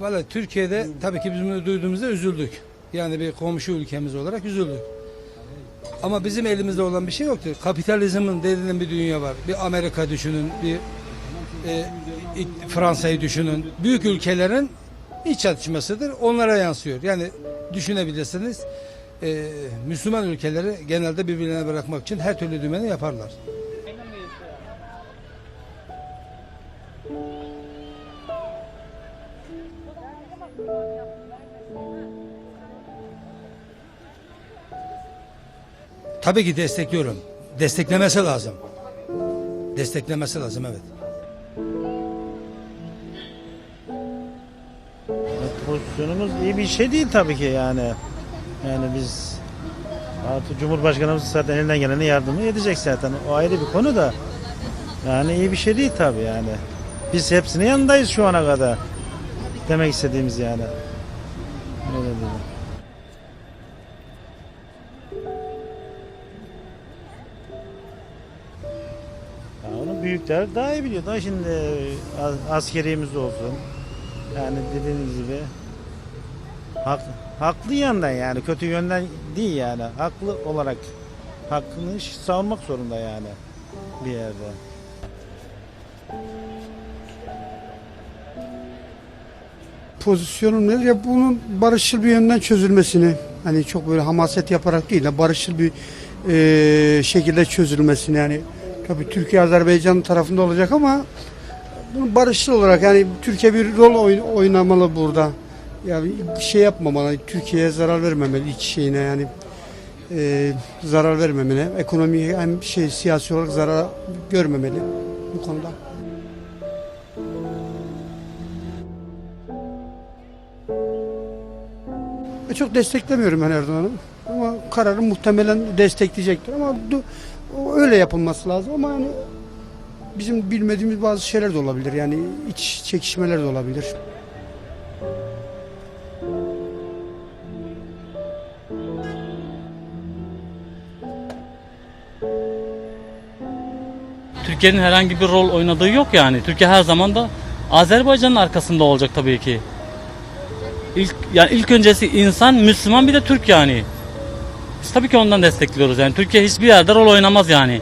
Valla Türkiye'de tabii ki biz bunu duyduğumuzda üzüldük. Yani bir komşu ülkemiz olarak üzüldük. Ama bizim elimizde olan bir şey yoktur. Kapitalizmin dediğin bir dünya var. Bir Amerika düşünün, bir e, Fransa'yı düşünün. Büyük ülkelerin iç çatışmasıdır. Onlara yansıyor. Yani düşünebilirsiniz. e, Müslüman ülkeleri genelde birbirine bırakmak için her türlü dümeni yaparlar. Tabii ki destekliyorum. Desteklemesi lazım. Desteklemesi lazım evet. Pozisyonumuz iyi bir şey değil tabii ki yani. Yani biz artık Cumhurbaşkanımız zaten elinden geleni yardımı edecek zaten. O ayrı bir konu da. Yani iyi bir şey değil tabii yani. Biz hepsinin yanındayız şu ana kadar. Demek istediğimiz yani. Öyle diyeyim. Büyükler daha iyi biliyor. Daha şimdi a- askeriyemiz olsun. Yani dediğiniz gibi hak, haklı yandan yani kötü yönden değil yani. Haklı olarak hakkını savunmak zorunda yani bir yerde. pozisyonum nedir? Ya bunun barışçıl bir yönden çözülmesini hani çok böyle hamaset yaparak değil de barışçıl bir e, şekilde çözülmesini yani tabii Türkiye Azerbaycan tarafında olacak ama bunu barışçıl olarak yani Türkiye bir rol oyn- oynamalı burada. Yani şey yapmamalı, Türkiye'ye zarar vermemeli iç şeyine yani e, zarar vermemeli. Ekonomiye hem şey siyasi olarak zarar görmemeli bu konuda. E, Çok desteklemiyorum ben Erdoğan'ı. Ama kararı muhtemelen destekleyecektir. Ama öyle yapılması lazım ama yani bizim bilmediğimiz bazı şeyler de olabilir. Yani iç çekişmeler de olabilir. Türkiye'nin herhangi bir rol oynadığı yok yani. Türkiye her zaman da Azerbaycan'ın arkasında olacak tabii ki. İlk yani ilk öncesi insan Müslüman bir de Türk yani. Tabii ki ondan destekliyoruz yani. Türkiye hiçbir yerde rol oynamaz yani.